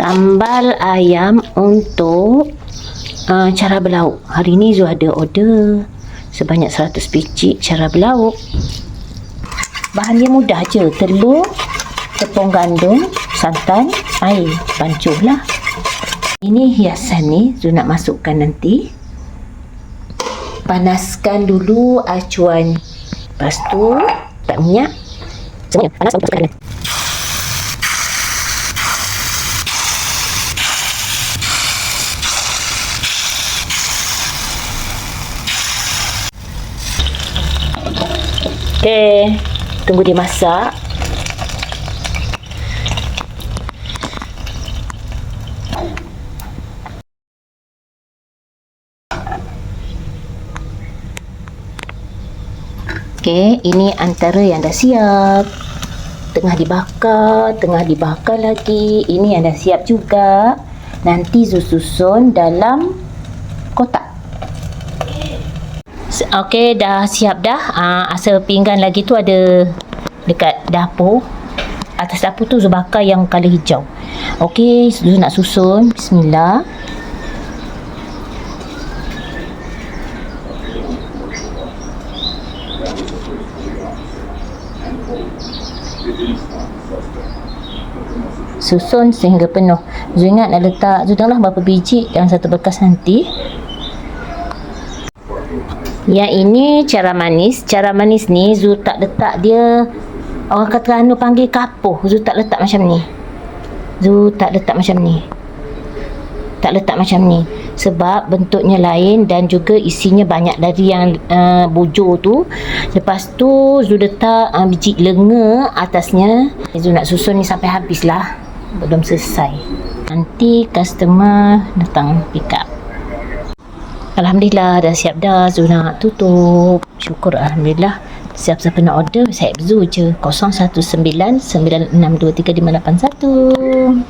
Sambal ayam untuk uh, cara berlauk. Hari ni Zu ada order sebanyak 100 biji cara berlauk. Bahan dia mudah je. Telur, tepung gandum, santan, air. Pancuh lah. Ini hiasan ni Zu nak masukkan nanti. Panaskan dulu acuan. Lepas tu, tak minyak. Semuanya panas untuk Okey, tunggu dia masak. Okey, ini antara yang dah siap. Tengah dibakar, tengah dibakar lagi. Ini yang dah siap juga. Nanti susun dalam kotak. Okey, dah siap dah. Ah, asal pinggan lagi tu ada dekat dapur. Atas dapur tu Zu bakar yang color hijau. Okey, Zu nak susun. Bismillah. Susun sehingga penuh. Zu ingat nak letak, Zu tahulah berapa biji dalam satu bekas nanti. Yang ini cara manis. Cara manis ni Zu tak letak dia orang kata anu panggil kapuh. Zu tak letak macam ni. Zu tak letak macam ni. Tak letak macam ni. Sebab bentuknya lain dan juga isinya banyak dari yang uh, bujur tu. Lepas tu Zu letak uh, biji lenga atasnya. Zu nak susun ni sampai habis lah. Belum selesai. Nanti customer datang pick up. Alhamdulillah dah siap dah. Zu nak tutup. Syukur Alhamdulillah. Siap-siapa nak order Saya Zu je. 019 9623 581